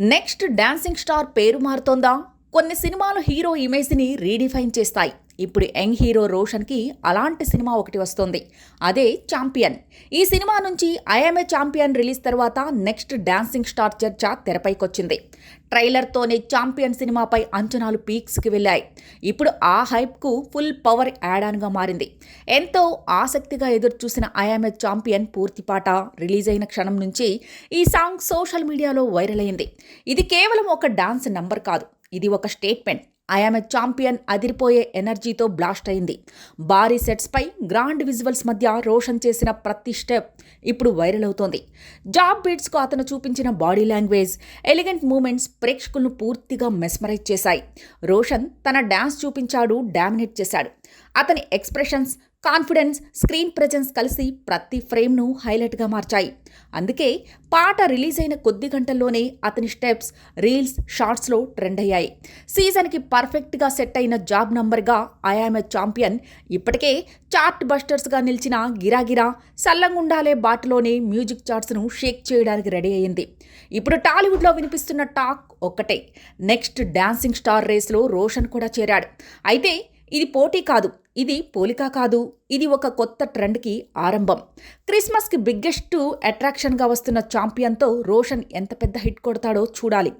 Next dancing star పేరు మారుతోందా? కొన్ని సినిమాలు హీరో ఇమేజ్ని రీడిఫైన్ చేస్తాయి. ఇప్పుడు యంగ్ హీరో రోషన్కి అలాంటి సినిమా ఒకటి వస్తోంది. అదే ఛాంపియన్. ఈ సినిమా నుంచి ఐఎంఏ ఛాంపియన్ రిలీజ్ తర్వాత నెక్స్ట్ డాన్సింగ్ స్టార్ చర్చ తెరపైకొచ్చింది. ట్రైలర్తోనే ఛాంపియన్ సినిమాపై అంచనాలు పీక్స్కి వెళ్ళాయి. ఇప్పుడు ఆ హైప్కు ఫుల్ పవర్ యాడ్ ఆన్గా మారింది. ఎంతో ఆసక్తిగా ఎదురు చూసిన ఐఎంఏ ఛాంపియన్ పూర్తి పాట రిలీజ్ అయిన క్షణం నుంచి ఈ సాంగ్ సోషల్ మీడియాలో వైరల్ అయింది. ఇది కేవలం ఒక డాన్స్ నంబర్ కాదు. ఇది ఒక స్టేట్మెంట్. ఐఆమ్ ఎ ఛాంపియన్ అదిరిపోయే ఎనర్జీతో బ్లాస్ట్ అయింది. భారీ సెట్స్పై గ్రాండ్ విజువల్స్ మధ్య రోషన్ చేసిన ప్రతి స్టెప్ ఇప్పుడు వైరల్ అవుతోంది. జాబ్ బీట్స్కు అతను చూపించిన బాడీ లాంగ్వేజ్ ఎలిగెంట్ మూమెంట్స్ ప్రేక్షకులను పూర్తిగా మెస్మరైజ్ చేశాయి. రోషన్ తన డ్యాన్స్ చూపించాడు డామినేట్ చేశాడు. అతని ఎక్స్ప్రెషన్స్ కాన్ఫిడెన్స్ స్క్రీన్ ప్రెజెన్స్ కలిసి ప్రతి ఫ్రేమ్ను హైలైట్గా మార్చాయి. అందుకే పాట రిలీజ్ అయిన కొద్ది గంటల్లోనే అతని స్టెప్స్ రీల్స్ షార్ట్స్లో ట్రెండ్ అయ్యాయి. సీజన్కి పర్ఫెక్ట్గా సెట్ అయిన జాబ్ నంబర్గా ఐఆమ్ ఎ ఛాంపియన్ ఇప్పటికే చార్ట్ బస్టర్స్గా నిలిచిన గిరాగిరా సల్లంగుండాలే బాటలోనే మ్యూజిక్ చార్ట్స్ను షేక్ చేయడానికి రెడీ అయింది ఇప్పుడు టాలీవుడ్లో వినిపిస్తున్న టాక్ ఒక్కటే. నెక్స్ట్ డాన్సింగ్ స్టార్ రేస్లో రోషన్ కూడా చేరాడు. అయితే ఇది పోటీ కాదు. ఇది పోలిక కాదు. ఇది ఒక కొత్త ట్రెండ్కి ఆరంభం. క్రిస్మస్కి బిగ్గెస్ట్ అట్రాక్షన్గా వస్తున్న ఛాంపియన్తో రోషన్ ఎంత పెద్ద హిట్ కొడతాడో చూడాలి.